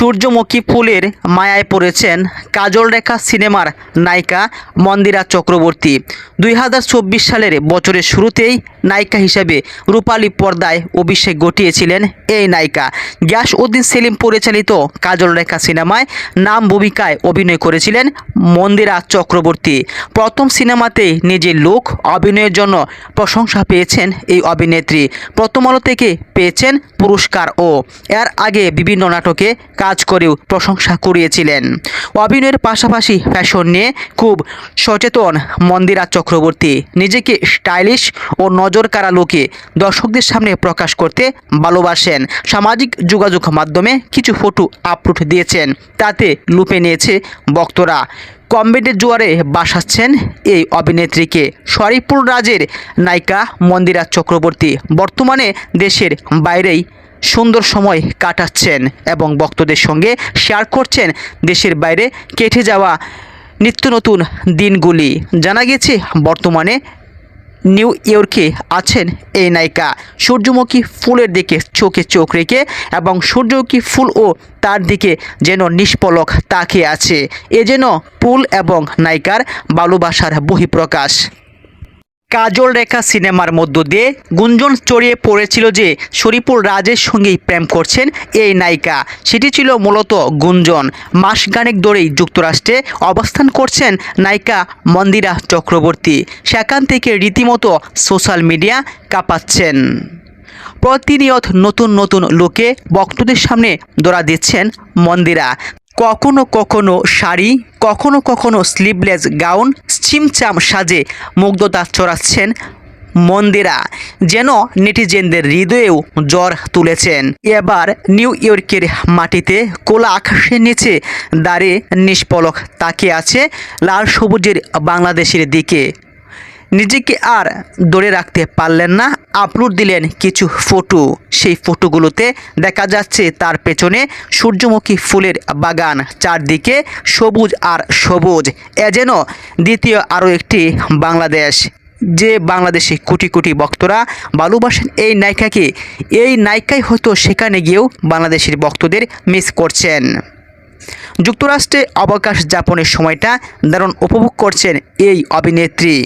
সূর্যমুখী ফুলের মায়ায় পড়েছেন কাজল রেখা সিনেমার নায়িকা মন্দিরা চক্রবর্তী। দুই হাজার চব্বিশ সালের বছরের শুরুতেই নায়িকা হিসেবে রূপালী পর্দায় অভিষেক ঘটিয়েছিলেন এই নায়িকা। গ্যাস উদ্দিন সেলিম পরিচালিত কাজল রেখা সিনেমায় নাম ভূমিকায় অভিনয় করেছিলেন মন্দিরা চক্রবর্তী। প্রথম সিনেমাতেই নিজের লোক অভিনয়ের জন্য প্রশংসা পেয়েছেন এই অভিনেত্রী। প্রথম আলো থেকে পেয়েছেন পুরস্কার ও এর আগে বিভিন্ন নাটকে কাজ করেও প্রশংসা করিয়েছিলেন অভিনয়ের পাশাপাশি ফ্যাশন নিয়ে খুব সচেতন মন্দিরা চক্রবর্তী। নিজেকে স্টাইলিশ ও কাড়া লোকে দর্শকদের সামনে প্রকাশ করতে ভালোবাসেন। সামাজিক যোগাযোগ মাধ্যমে কিছু ফটো আপলোড দিয়েছেন, তাতে লুপে নিয়েছে ভক্তরা কমেডির জোয়ারে বাসাচ্ছেন এই অভিনেত্রীকে। শরীফপুর রাজের নায়িকা মন্দিরা চক্রবর্তী বর্তমানে দেশের বাইরেই সুন্দর সময় কাটাচ্ছেন এবং ভক্তদের সঙ্গে শেয়ার করছেন দেশের বাইরে কেটে যাওয়া নিত্য নতুন দিনগুলি। জানা গেছে বর্তমানে নিউ ইয়র্কে আছেন এই নায়িকা। সূর্যমুখী ফুলের দিকে চোখে চোখ রেখে এবং সূর্যমুখী ফুল ও তার দিকে যেন নিষ্পলক তাকে আছে। এ যেন পুল এবং নায়িকার ভালোবাসার বহিঃপ্রকাশ। কাজল রেখা সিনেমার মধ্য দিয়ে গুঞ্জন ছড়িয়ে পড়েছিল যে শরীফুর রাজের সঙ্গেই প্রেম করছেন এই নায়িকা। সেটি ছিল মূলত গুঞ্জন। মাসখানেক ধরেই যুক্তরাষ্ট্রে অবস্থান করছেন নায়িকা মন্দিরা চক্রবর্তী। সেখান থেকে রীতিমতো সোশ্যাল মিডিয়া কাঁপাচ্ছেন। প্রতিনিয়ত নতুন নতুন লোকে ভক্তদের সামনে দৌড়া দিচ্ছেন মন্দিরা। কখনো কখনো শাড়ি, কখনো কখনো স্লিভলেস গাউন ছিমচাম সাজে মুগ্ধতা চড়াচ্ছেন মন্দিরা, যেন নেটিজেনদের হৃদয়েও জ্বর তুলেছেন। এবার নিউ ইয়র্কের মাটিতে কোলা আকাশের নিচে দাঁড়িয়ে নিষ্পলক তাকিয়ে আছে লাল সবুজের বাংলাদেশের দিকে। নিজেকে আর ধরে রাখতে পারলেন না। আপলোড দিলেন কিছু ফটো। সেই ফটোগুলোতে দেখা যাচ্ছে তার পেছনে সূর্যমুখী ফুলের বাগান, চারদিকে সবুজ আর সবুজ। এ যেন দ্বিতীয় আরও একটি বাংলাদেশ। যে বাংলাদেশে কোটি কোটি ভক্তরা ভালোবাসেন এই নায়িকাকে, এই নায়িকাই হয়তো সেখানে গিয়েও বাংলাদেশের ভক্তদের মিস করছেন। যুক্তরাষ্ট্রে অবকাশ যাপনের সময়টা দারুণ উপভোগ করছেন এই অভিনেত্রী।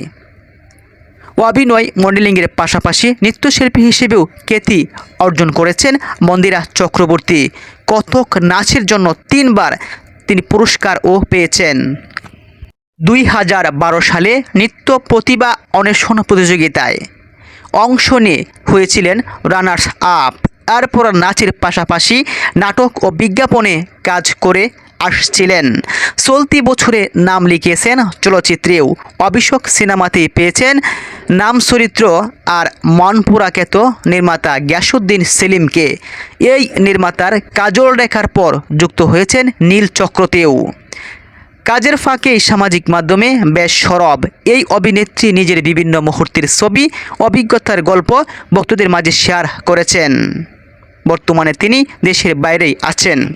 অভিনয় মডেলিংয়ের পাশাপাশি নৃত্যশিল্পী হিসেবেও খ্যাতি অর্জন করেছেন মন্দিরা চক্রবর্তী। কথক নাচের জন্য তিনবার তিনি পুরস্কারও পেয়েছেন। দুই হাজার বারো সালে নৃত্য প্রতিভা অন্বেষণ প্রতিযোগিতায় অংশ নিয়ে হয়েছিলেন রানার্স আপ। এরপর নাচের পাশাপাশি নাটক ও বিজ্ঞাপনে কাজ করে আসছিলেন। চলতি বছরে নাম লিখিয়েছেন চলচ্চিত্রেও। অভিষেক সিনেমাতে পেয়েছেন নাম চরিত্র আর মনপুরাকেত নির্মাতা গ্যাসুদ্দিন সেলিমকে। এই নির্মাতার কাজল রেখার পর যুক্ত হয়েছেন নীল চক্রতেও। কাজের ফাঁকেই সামাজিক মাধ্যমে বেশ সরব। এই অভিনেত্রী নিজের বিভিন্ন মুহূর্তের ছবি, অভিজ্ঞতার গল্প ভক্তদের মাঝে শেয়ার করেছেন। বর্তমানে তিনি দেশের বাইরেই আছেন।